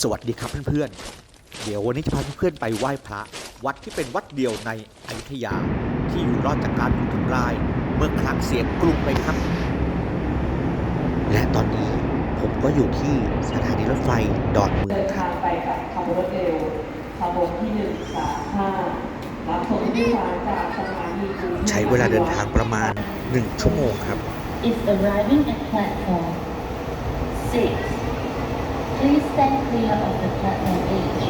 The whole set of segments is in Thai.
สวัสดีครับเพื่อนๆ เดี๋ยววันนี้จะพาเพื่อนๆไปไหว้พระ วัดที่เป็นวัดเดียวในอยุธยา ที่อยู่รอดจากการถูกทำลาย เมื่อครั้งเสียกรุงไปครับ และตอนนี้ผมก็อยู่ที่สถานีรถไฟดอนเมือเดิงนครัทาบงไปกับขบวนรถเร็วขบวนที่หนึ่งสามห้ารับส่งผู้โดยสารจากสถานีกรุงทพใช้เวลาเดินทางประมาณ 1 ชั่วโมงครับ is arriving at platform 6. Stand clear of the platform edge.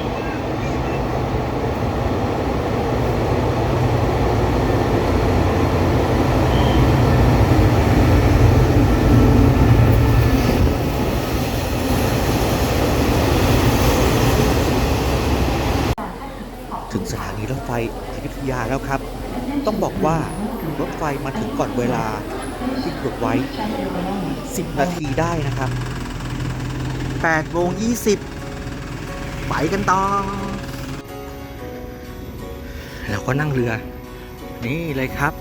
ถึงสถานีรถไฟอยุธยาแล้วครับ ต้องบอกว่ารถไฟมาถึงก่อนเวลาที่กำหนดไว้ 10 นาทีได้นะครับ 8โมง20 ไปกันต่อ แล้วก็นั่งเรือ นี่เลยครับ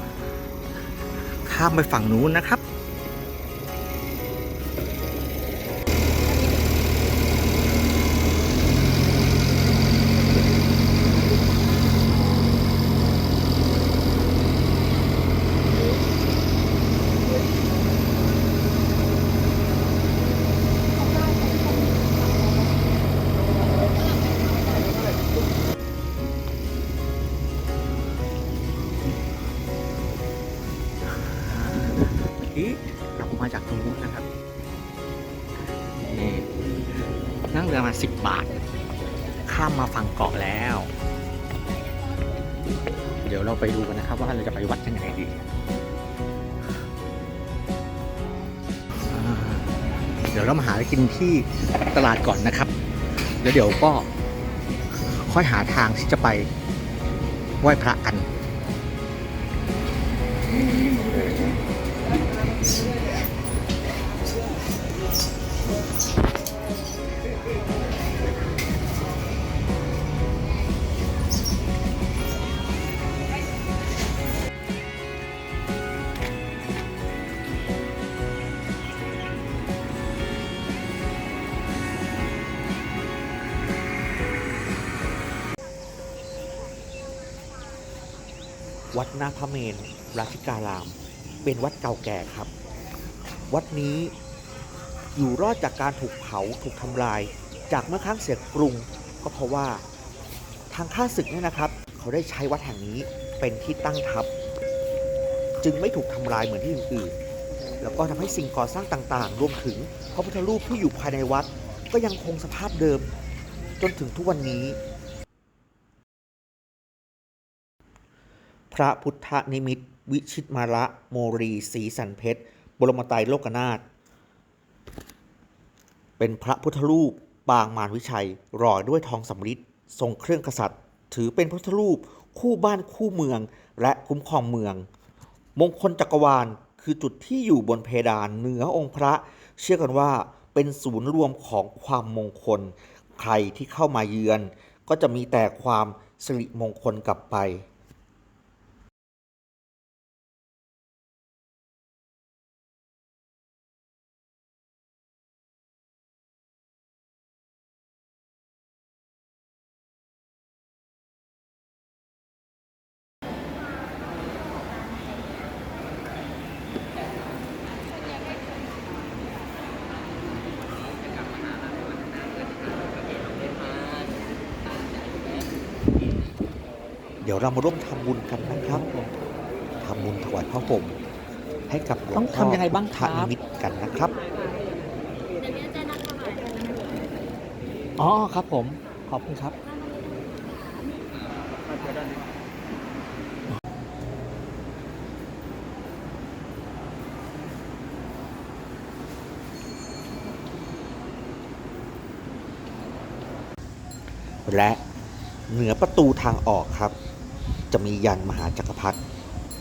ข้ามไปฝั่งนู้นนะครับ นั่งเรือมาณ 10 บาท ข้ามมาฝั่งเกาะแล้ว เดี๋ยวเราไปดูกันนะครับ ว่าเราจะไปวัดยังไงดี เดี๋ยวเรามาหาอะไรกินที่ตลาดก่อนนะครับ แล้วเดี๋ยวก็ค่อยหาทางที่จะไปไหว้พระกัน วัดนาพระเมนราชิการาม เป็นวัดเก่าแก่ครับ วัดนี้อยู่รอดจากการถูกเผาถูกทำลาย จากเมื่อครั้งเสียกรุง ก็เพราะว่าทางข้าศึกเนี่ยนะครับ เขาได้ใช้วัดแห่งนี้เป็นที่ตั้งทัพ จึงไม่ถูกทำลายเหมือนที่อื่นๆแล้วก็ทำให้สิ่งก่อสร้างต่างๆ รวมถึงพระพุทธรูปที่อยู่ภายในวัด ก็ยังคงสภาพเดิม จนถึงทุกวันนี้ ระพุทธนิมิตวิชิตมาระโมรีศรีสันเพชร บรมไตรโลกนาถเป็นพระพุทธรูปปางมารวิชัยหล่อด้วยทองสำริดทรงเครื่องกษัตริย์ ถือเป็นพุทธรูปคู่บ้านคู่เมือง และคุ้มครองเมือง มงคลจักรวาลคือจุดที่อยู่บนเพดานเหนือองค์พระ เชื่อกันว่าเป็นศูนย์รวมของความมงคล ใครที่เข้ามาเยือน ก็จะมีแต่ความสิริมงคลกลับไป เดี๋ยวเรามาร่วมทำบุญกันนะครับทำบุญถวายพระผมให้กับหลวต้องพ่อทำยังไงบ้างครับพะนิมิตกันนะครับ อ๋อครับผม ขอบคุณครับ และเหนือประตูทางออกครับ จะมียันมหาจักรพรรดิ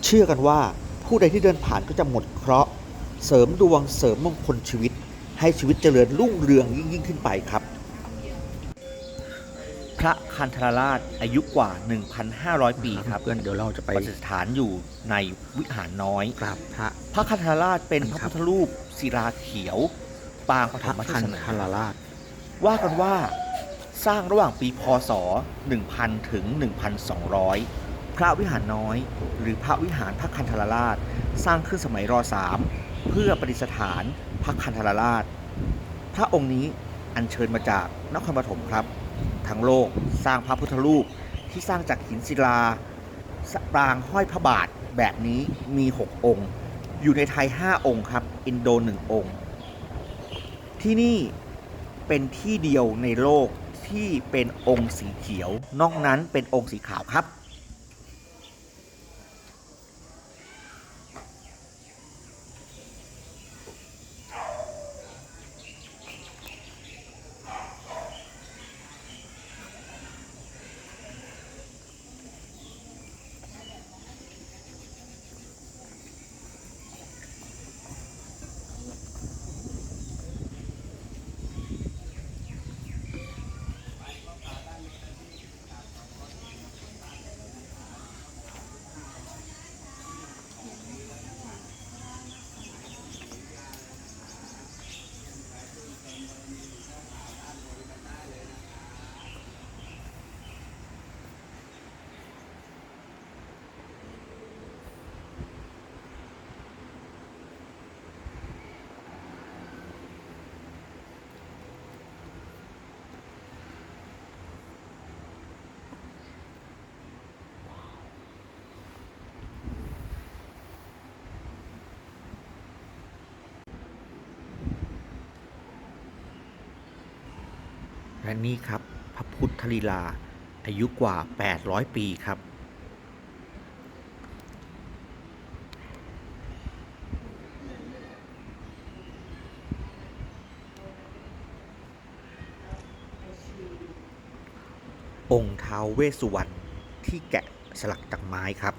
เชื่อกันว่าผู้ใดที่เดินผ่านก็จะหมดเคราะห์เสริมดวงเสริมมงคลชีวิต ให้ชีวิตเจริญรุ่งเรืองยิ่งยิ่งขึ้นไปครับ พระคันธรราชอายุกว่า 1,500 ปีครับเพื่อนเดี๋ยวเราจะไปประดิษฐานอยู่ในวิหารน้อย กราบพระ พระคันธรราชเป็นพระครัพุบทธรูปศิลาเขียว ปางปพฐระมเทคันศนาธาราราช ว่ากันว่าสร้างระหว่างปีพศ 1000 ถึง 1200 พระวิหารน้อย หรือพระวิหารพระคันธรราช สร้างขึ้นสมัยร3เพื่อประดิษฐานพระคันธรราช พระองค์นี้อัญเชิญมาจากนครปฐมครับ ทั้งโลกสร้างพระพุทธรูปที่สร้างจากหินศิลาสปรางห้อยพระบาทแบบนี้มี 6 องค์ อยู่ในไทย 5 องค์ครับ อินโด1องค์ ที่นี่เป็นที่เดียวในโลกที่เป็นองค์สีเขียว นอกนั้นเป็นองค์สีขาวครับ และนี่ครับพระพุทธลีลา อายุกว่า 800 ปีครับองค์ท้าวเวสสุวรรณที่แกะสลักจากไม้ครับ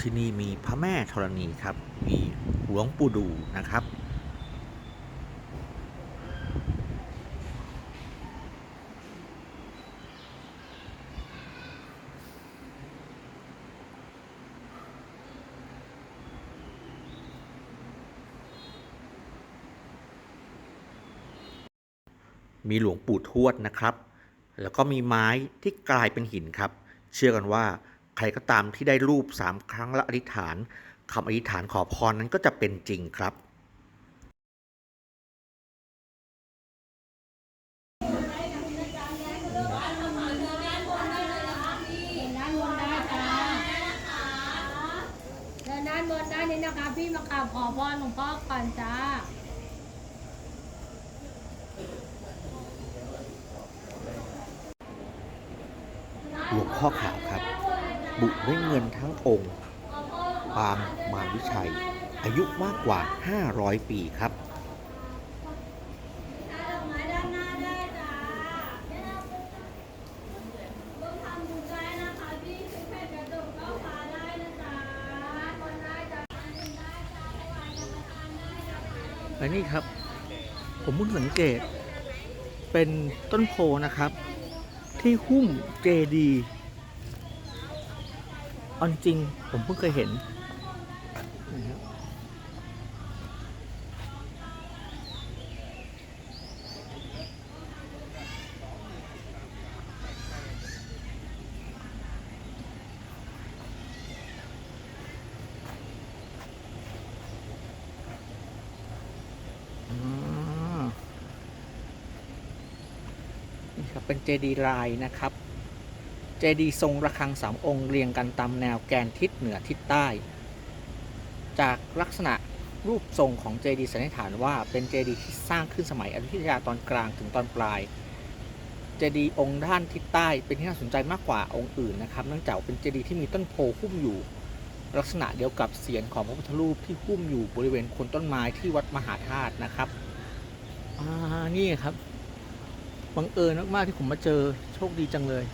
ที่นี่มีพระแม่ธรณีครับ มีหลวงปู่ดูนะครับ มีหลวงปู่ทวดนะครับ แล้วก็มีไม้ที่กลายเป็นหินครับ เชื่อกันว่า ครก็ตามที่ได้รูปสามครั้งและอธิษฐานคำอธิษฐานขอพรนั้นก็จะเป็นจริงครับด้านบนได้จ้าเดินด้านบนได้นี่นะคะพี่มากราบขอพรหลวงพ่อก่อนจ้าหลวงพ่อขาวครับ บุด้วยเงินทั้งองค์ปางมารวิชัย อายุมากกว่า 500 ปีครับและนี่ครับ ผมเพิ่งสังเกตเป็นต้นโพนะครับ ที่หุ้มเจดี เอาจริงๆผมเพิ่งเคยเห็นนะครับอืมนี่ครับเป็นเจดีย์ลายนะครับ เจดีย์ทรงระฆังสามองค์เรียงกันตามแนวแกนทิศเหนือทิศใต้ จากลักษณะรูปทรงของเจดีย์สันนิษฐานว่าเป็นเจดีย์ที่สร้างขึ้นสมัยอยุธยาตอนกลางถึงตอนปลาย เจดีย์องค์ด้านทิศใต้เป็นที่น่าสนใจมากกว่าองค์อื่นนะครับ เนื่องจากเป็นเจดีย์ที่มีต้นโพหุ้มอยู่ ลักษณะเดียวกับเสียนของพระพุทธรูปที่หุ้มอยู่บริเวณคนต้นไม้ที่วัดมหาธาตุนะครับอ่านี่ครับบังเอิญมากๆที่ผมมาเจอโชคดีจังเลย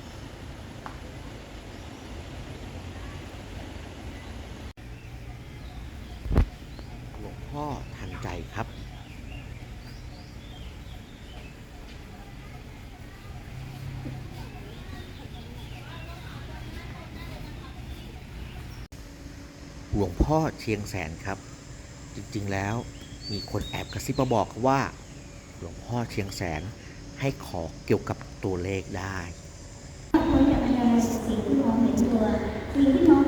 หลวงพ่อเชียงแสนครับ จริงๆแล้วมีคนแอบกระซิบมาบอกว่า หลวงพ่อเชียงแสนให้ขอเกี่ยวกับตัวเลขได้คนแบบพลังสติมองเห็นตัวมีพี่น้อง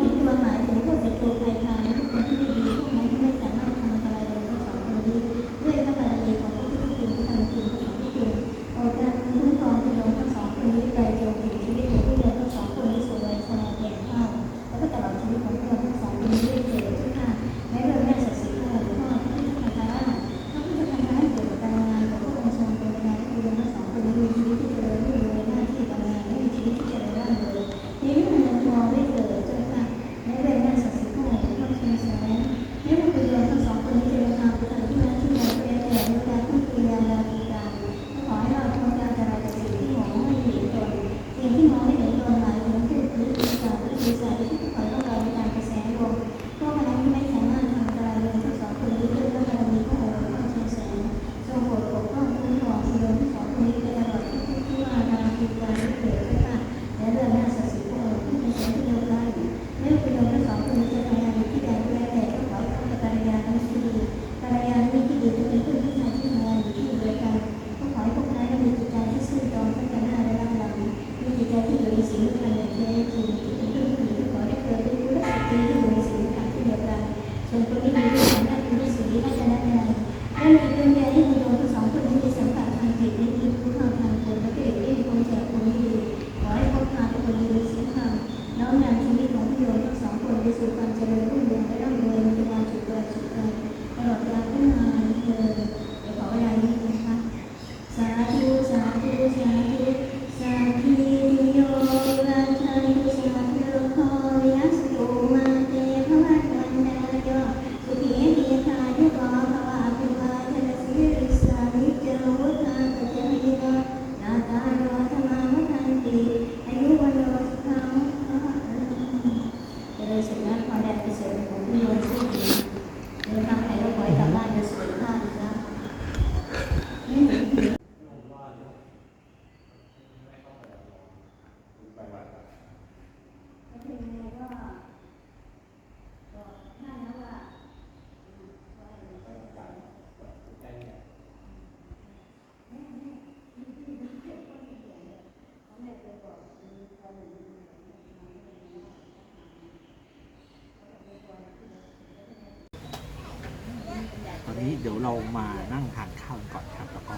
ี้เดี๋ยวเรามานั่งทานข้าวก่อนครับ แล้วก็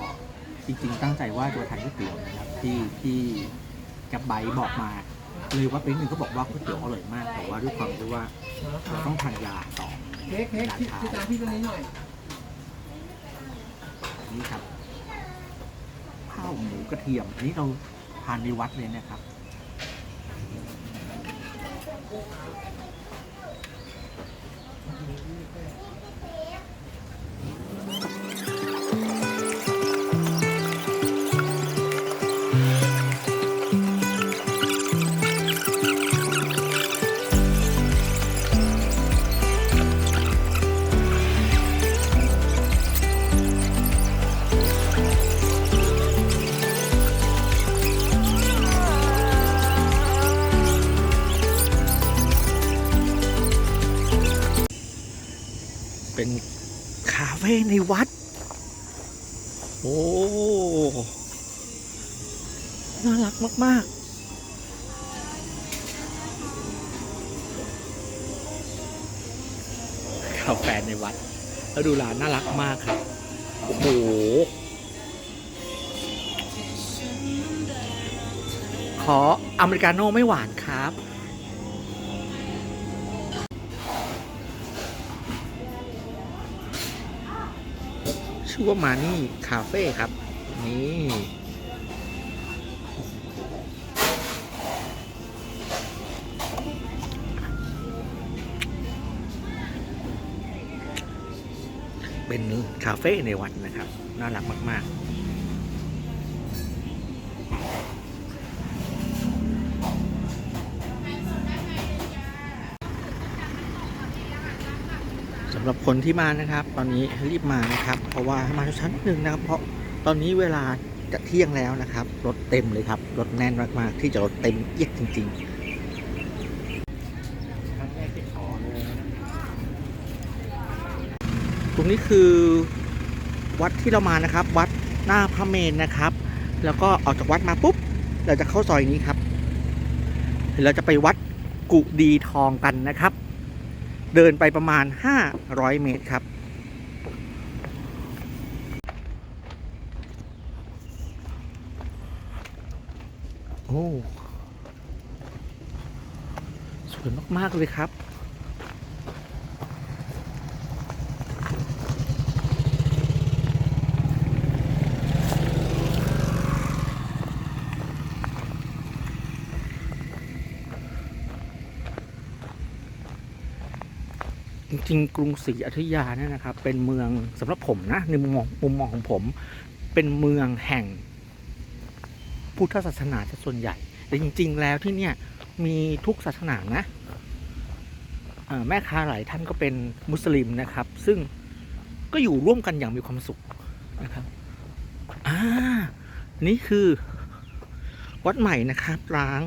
จริงๆ ตั้งใจว่าจะทานก๋วยเตี๋ยวนะครับที่ที่กับไบบอกมา เลยว่าเป็นหนึ่งเขาบอกว่าก๋วยเตี๋ยวอร่อยมาก แต่ว่าด้วยความที่ว่าเราต้องทานยาต่อเค้กเค้กที่ตานพี่ตรงนี้หน่อย นี่ครับข้าวหมูกระเทียมอันนี้เราทานในวัดเลยนะครับ มาก กาแฟในวัด แล้วดูร้านน่ารักมากครับ โอ้โหขออเมริกาโน่ไม่หวานครับ ชื่อว่ามานี่ คาเฟ่ครับ นี่ ป็นคาเฟ่ในวัดนะครับ น่ารักมากๆสำหรับคนที่มานะครับ ตอนนี้รีบมานะครับ เพราะว่ามาชั้นหนึ่งนะครับ เพราะตอนนี้เวลาจะเที่ยงแล้วนะครับ รถเต็มเลยครับ รถแน่นมากๆ ที่จะรถเต็มเอียดจริง ๆ รงนี้คือวัดที่เรามานะครับ วัดหน้าพระเมรุนะครับ แล้วก็ออกจากวัดมาปุ๊บ เราจะเข้าซอยนี้ครับเราจะไปวัดกุดีทองกันนะครับ เดินไปประมาณ 500 เมตรครับโอ้สวยมาก ๆ เลยครับ ริง ๆ กรุงศรีอยุธยาเนี่ยนะครับ เป็นเมืองสำหรับผมนะในมุมมองมุมมองของผม เป็นเมืองแห่ง พุทธศาสนาส่วนใหญ่ แต่จริง ๆ แล้วที่เนี่ยมีทุกศาสนานะแม่ค้าหลายท่านก็เป็นมุสลิมนะครับ ซึ่งก็อยู่ร่วมกันอย่างมีความสุขนะครับอ่านี่คือ วัดใหม่นะครับ ร้าง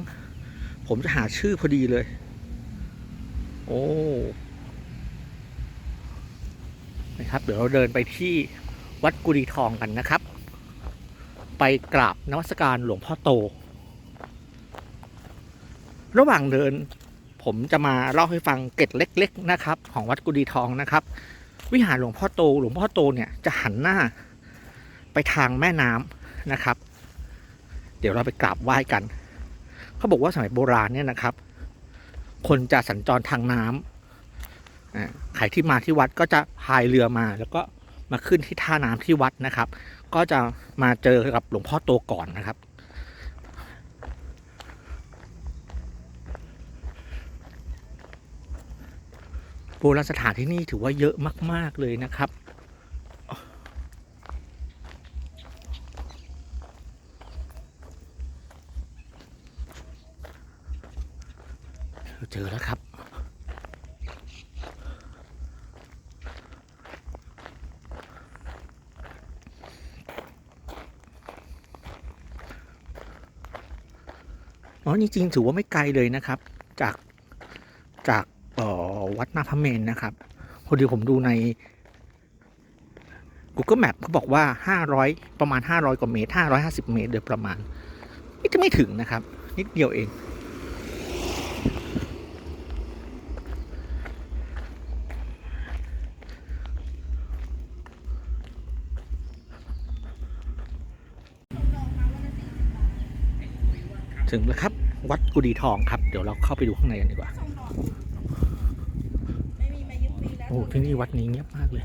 ผมจะหาชื่อพอดีเลย โอ้ นะครับ เดี๋ยวเราเดินไปที่วัดกุดีทองกันนะครับ ไปกราบนวัสการหลวงพ่อโต ระหว่างเดินผมจะมาเล่าให้ฟังเกร็ดเล็ก ๆ นะครับ ของวัดกุดีทองนะครับ วิหารหลวงพ่อโต หลวงพ่อโตเนี่ยจะหันหน้า ไปทางแม่น้ำนะครับ เดี๋ยวเราไปกราบไหว้กัน เขาบอกว่าสมัยโบราณเนี่ยนะครับ คนจะสัญจรทางน้ำอ่า ใครที่มาที่วัดก็จะพายเรือมา แล้วก็มาขึ้นที่ท่าน้ำที่วัดนะครับ ก็จะมาเจอกับหลวงพ่อโตก่อนนะครับ โบราณสถานที่นี่ถือว่าเยอะมาก ๆ เลยนะครับเจอแล้วครับ อ๋อจริงๆถือว่าไม่ไกลเลยนะครับ จากจากออวัดนาพระเมนนะครับพอดีผมดูใน Google Map เขาบอกว่า 500 ประมาณ 500 กว่าเมตร 550 เมตร โดยประมาณนี่จะไม่ถึงนะครับ นิดเดียวเอง ถึงแล้วครับ วัดกุดีทองครับ เดี๋ยวเราเข้าไปดูข้างในกันดีกว่า โอ้ที่นี่วัดนี้เงียบมากเลย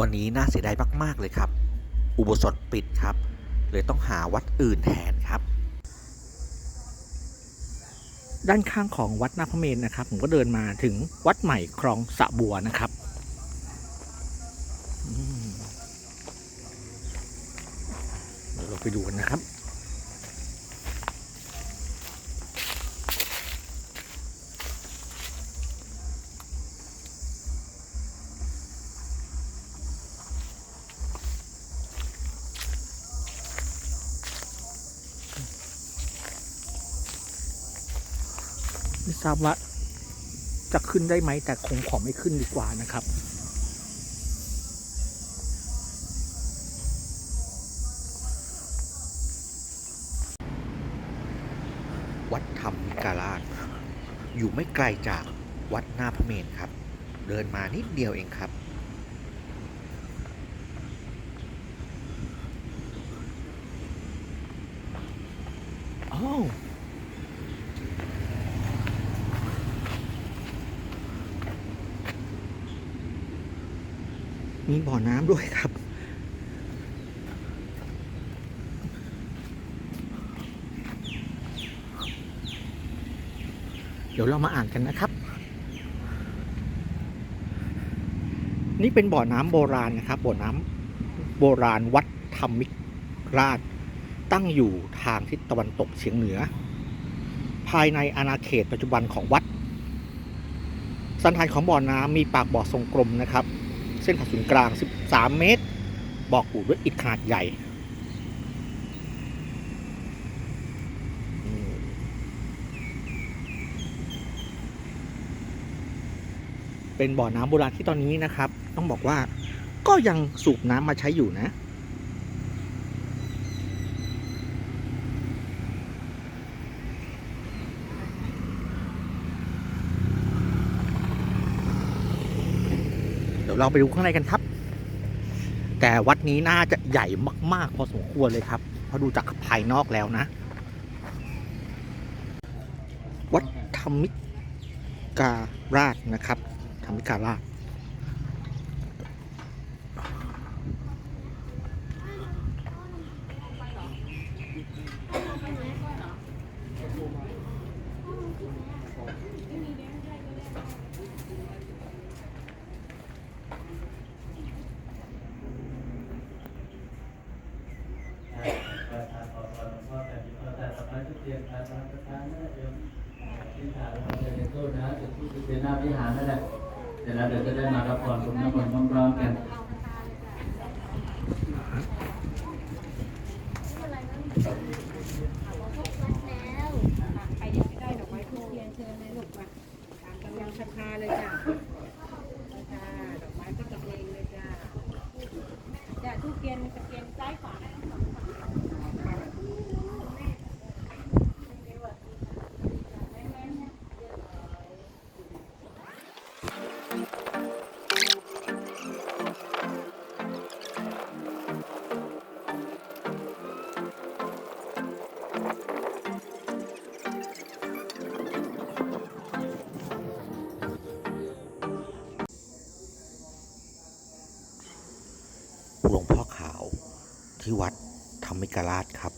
วันนี้น่าเสียดายมากๆเลยครับ อุโบสถปิดครับ เลยต้องหาวัดอื่นแทนครับ ด้านข้างของวัดนาพระเมนนะครับ ผมก็เดินมาถึงวัดใหม่คลองสะบัวนะครับเดี๋ยวเราไปดูกันนะครับ ทราบว่าจะขึ้นได้ไหมแต่คงขอไม่ขึ้นดีกว่านะครับวัดธรรมิการาชอยู่ไม่ไกลจากวัดหน้าพระเมรครับ เดินมานิดเดียวเองครับาวมี บ่อน้ำด้วยครับ เดี๋ยวเรามาอ่านกันนะครับ นี่เป็นบ่อน้ำโบราณนะครับ บ่อน้ำโบราณวัดธรรมิกราช ตั้งอยู่ทางทิศตะวันตกเฉียงเหนือ ภายในอาณาเขตปัจจุบันของวัดสันฐานของบ่อน้ำมีปากบ่อทรงกลมนะครับ เส้นผ่าศูนย์กลาง 13 เมตร บอกอู่ด้วยอิฐขนาดใหญ่ เป็นบ่อน้ำโบราณที่ตอนนี้นะครับ ต้องบอกว่าก็ยังสูบน้ำมาใช้อยู่นะ ดี๋ยวเราไปดูข้างในกันครับ แต่วัดนี้น่าจะใหญ่มาก ๆ พอสมควรเลยครับเพราะดูจากภายนอกแล้วนะ วัดธรรมิการาชนะครับธรรมิการาช เดี๋ยวหน้าวิหารนั่นแหละเดี๋ยวเราเดี๋ยวจะได้มารับพรคุณน้ำมนต์พร้อมๆกัน ใครยังไม่ได้ดอกไม้ทูบเทียนเชิญเลยลูกมาตามกำลังศรัทธาเลยจ้ะจ้าดอกไม้ก็ตะเองเลยจ้าจ้าทูบเทียน ต ที่วัดธรรมิกราชครับ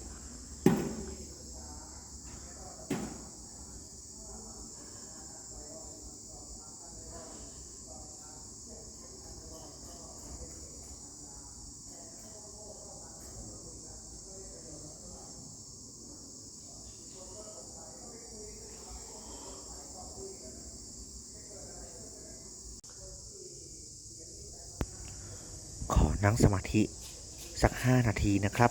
ขอนั่งสมาธิ สัก 5 นาทีนะครับ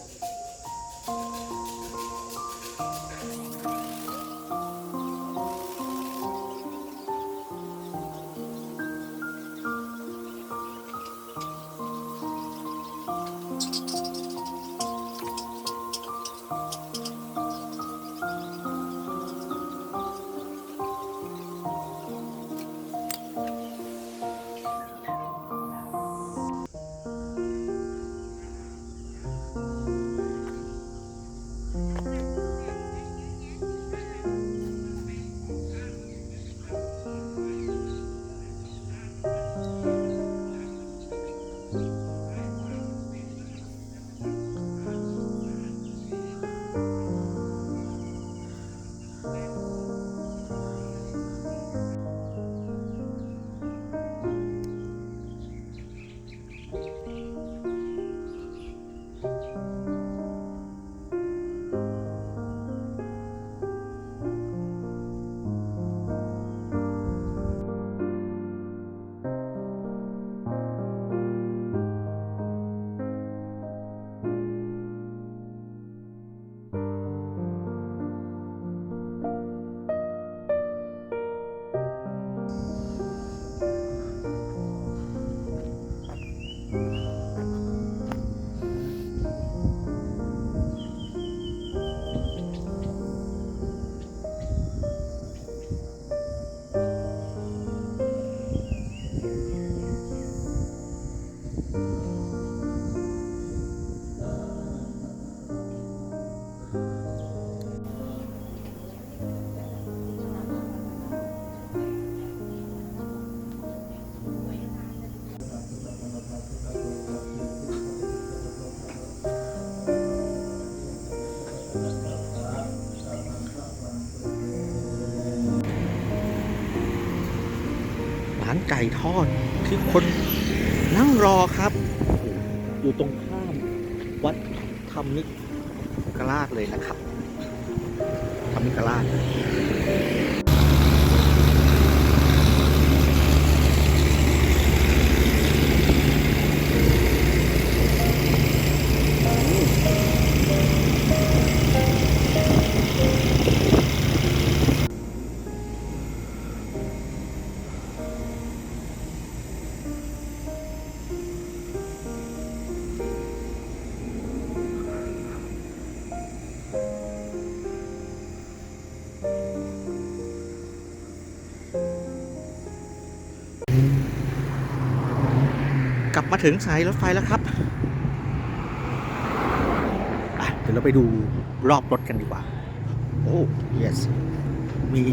ไก่ทอดที่คนนั่งรอครับ อยู่ตรงข้ามวัดธรรมิกราชเลยนะครับธรรมิกราช มาถึงสายรถไฟแล้วครับเดี๋ยวเราไปดูรอบรถกันดีกว่า โอ้ yes มี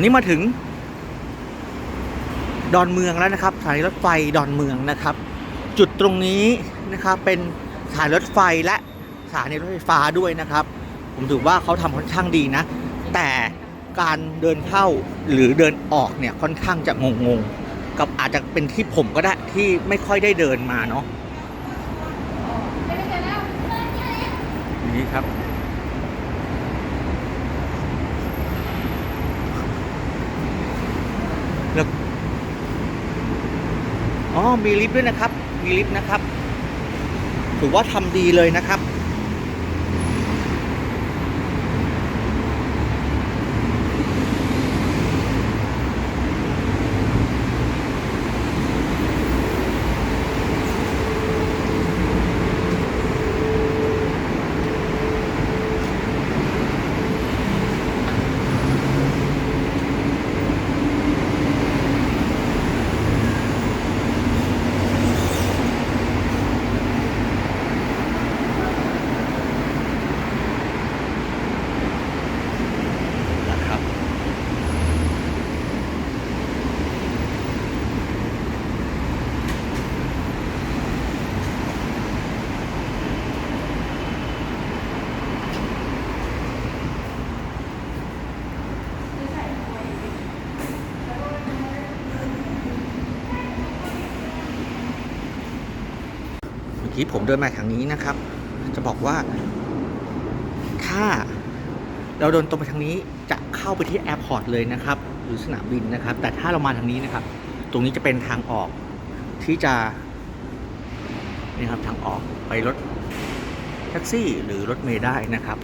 อนนี้มาถึง ดอนเมืองแล้วนะครับสถานีรถไฟดอนเมืองนะครับ จุดตรงนี้นะครับเป็นสถานรถไฟและสถานีรถไฟฟ้าด้วยนะครับ ผมถือว่าเขาทำค่อนข้างดีนะ แต่การเดินเข้าหรือเดินออกเนี่ยค่อนข้างจะงงๆ กับอาจจะเป็นที่ผมก็ได้ที่ไม่ค่อยได้เดินมาเนาะนี่ครับ แล้ว อ๋อมีลิฟต์ด้วยนะครับ มีลิฟต์นะครับ ถือว่าทำดีเลยนะครับ นะครับ เมื่ผมเดินมาทางนี้นะครับ จะบอกว่า ถ้าเราเดินตรงไปทางนี้จะเข้าไปที่แอร์พอร์ตเลยนะครับ หรือสนามบินนะครับ แต่ถ้าเรามาทางนี้นะครับ ตรงนี้จะเป็นทางออกที่จะนี่ครับทางออกไปรถแท็กซี่หรือรถเมล์ได้นะครับ